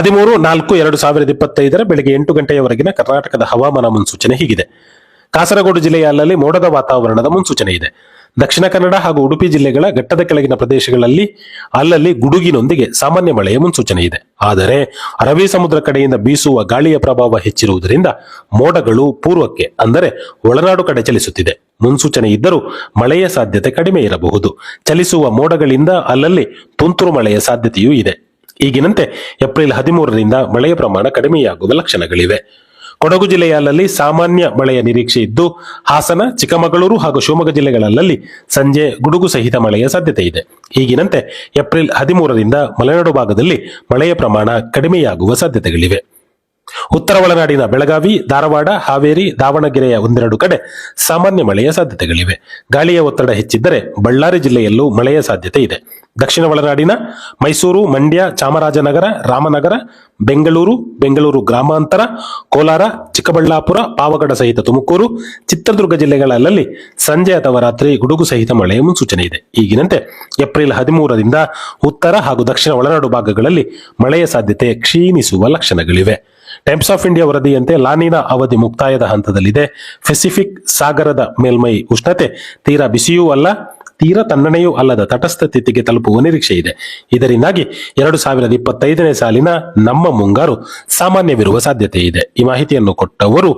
ಹದಿಮೂರು, ನಾಲ್ಕು, ಎರಡು ಸಾವಿರದ ಇಪ್ಪತ್ತೈದರ ಬೆಳಗ್ಗೆ ಎಂಟು ಗಂಟೆಯವರೆಗಿನ ಕರ್ನಾಟಕದ ಹವಾಮಾನ ಮುನ್ಸೂಚನೆ ಹೀಗಿದೆ. ಕಾಸರಗೋಡು ಜಿಲ್ಲೆಯ ಅಲ್ಲಲ್ಲಿ ಮೋಡದ ವಾತಾವರಣದ ಮುನ್ಸೂಚನೆ ಇದೆ. ದಕ್ಷಿಣ ಕನ್ನಡ ಹಾಗೂ ಉಡುಪಿ ಜಿಲ್ಲೆಗಳ ಘಟ್ಟದ ಕೆಳಗಿನ ಪ್ರದೇಶಗಳಲ್ಲಿ ಅಲ್ಲಲ್ಲಿ ಗುಡುಗಿನೊಂದಿಗೆ ಸಾಮಾನ್ಯ ಮಳೆಯ ಮುನ್ಸೂಚನೆ ಇದೆ. ಆದರೆ ಅರಬ್ಬಿ ಸಮುದ್ರ ಕಡೆಯಿಂದ ಬೀಸುವ ಗಾಳಿಯ ಪ್ರಭಾವ ಹೆಚ್ಚಿರುವುದರಿಂದ ಮೋಡಗಳು ಪೂರ್ವಕ್ಕೆ ಅಂದರೆ ಒಳನಾಡು ಕಡೆ ಚಲಿಸುತ್ತಿದೆ. ಮುನ್ಸೂಚನೆ ಇದ್ದರೂ ಮಳೆಯ ಸಾಧ್ಯತೆ ಕಡಿಮೆ ಇರಬಹುದು. ಚಲಿಸುವ ಮೋಡಗಳಿಂದ ಅಲ್ಲಲ್ಲಿ ತುಂತುರು ಮಳೆಯ ಸಾಧ್ಯತೆಯೂ ಇದೆ. ಈಗಿನಂತೆ ಏಪ್ರಿಲ್ ಹದಿಮೂರರಿಂದ ಮಳೆಯ ಪ್ರಮಾಣ ಕಡಿಮೆಯಾಗುವ ಲಕ್ಷಣಗಳಿವೆ. ಕೊಡಗು ಜಿಲ್ಲೆಯಲ್ಲಿ ಸಾಮಾನ್ಯ ಮಳೆಯ ನಿರೀಕ್ಷೆ ಇದ್ದು, ಹಾಸನ, ಚಿಕ್ಕಮಗಳೂರು ಹಾಗೂ ಶಿವಮೊಗ್ಗ ಜಿಲ್ಲೆಗಳಲ್ಲಲ್ಲಿ ಸಂಜೆ ಗುಡುಗು ಸಹಿತ ಮಳೆಯ ಸಾಧ್ಯತೆ ಇದೆ. ಈಗಿನಂತೆ ಏಪ್ರಿಲ್ ಹದಿಮೂರರಿಂದ ಮಲೆನಾಡು ಭಾಗದಲ್ಲಿ ಮಳೆಯ ಪ್ರಮಾಣ ಕಡಿಮೆಯಾಗುವ ಸಾಧ್ಯತೆಗಳಿವೆ. ಉತ್ತರ ಒಳನಾಡಿನ ಬೆಳಗಾವಿ, ಧಾರವಾಡ, ಹಾವೇರಿ, ದಾವಣಗೆರೆಯ ಒಂದೆರಡು ಕಡೆ ಸಾಮಾನ್ಯ ಮಳೆಯ ಸಾಧ್ಯತೆಗಳಿವೆ. ಗಾಳಿಯ ಒತ್ತಡ ಹೆಚ್ಚಿದ್ದರೆ ಬಳ್ಳಾರಿ ಜಿಲ್ಲೆಯಲ್ಲೂ ಮಳೆಯ ಸಾಧ್ಯತೆ ಇದೆ. ದಕ್ಷಿಣ ಒಳನಾಡಿನ ಮೈಸೂರು, ಮಂಡ್ಯ, ಚಾಮರಾಜನಗರ, ರಾಮನಗರ, ಬೆಂಗಳೂರು ಬೆಂಗಳೂರು ಗ್ರಾಮಾಂತರ, ಕೋಲಾರ, ಚಿಕ್ಕಬಳ್ಳಾಪುರ, ಪಾವಗಡ ಸಹಿತ ತುಮಕೂರು, ಚಿತ್ರದುರ್ಗ ಜಿಲ್ಲೆಗಳಲ್ಲಿ ಸಂಜೆ ಅಥವಾ ರಾತ್ರಿ ಗುಡುಗು ಸಹಿತ ಮಳೆಯ ಮುನ್ಸೂಚನೆ ಇದೆ. ಈಗಿನಂತೆ ಏಪ್ರಿಲ್ ಹದಿಮೂರರಿಂದ ಉತ್ತರ ಹಾಗೂ ದಕ್ಷಿಣ ಒಳನಾಡು ಭಾಗಗಳಲ್ಲಿ ಮಳೆಯ ಸಾಧ್ಯತೆ ಕ್ಷೀಣಿಸುವ ಲಕ್ಷಣಗಳಿವೆ. ಟೈಮ್ಸ್ ಆಫ್ ಇಂಡಿಯಾ ವರದಿಯಂತೆ ಲಾನಿನ ಅವಧಿ ಮುಕ್ತಾಯದ ಹಂತದಲ್ಲಿದೆ. ಪೆಸಿಫಿಕ್ ಸಾಗರದ ಮೇಲ್ಮೈ ಉಷ್ಣತೆ ತೀರಾ ಬಿಸಿಯೂ ಅಲ್ಲ, ತೀರಾ ತಣ್ಣನೆಯೂ ಅಲ್ಲದ ತಟಸ್ಥ ಸ್ಥಿತಿಗೆ ತಲುಪುವ ನಿರೀಕ್ಷೆ ಇದೆ. ಇದರಿಂದಾಗಿ ಎರಡು ಸಾವಿರದ ಇಪ್ಪತ್ತೈದನೇ ಸಾಲಿನ ನಮ್ಮ ಮುಂಗಾರು ಸಾಮಾನ್ಯವಿರುವ ಸಾಧ್ಯತೆ ಇದೆ. ಈ ಮಾಹಿತಿಯನ್ನು ಕೊಟ್ಟವರು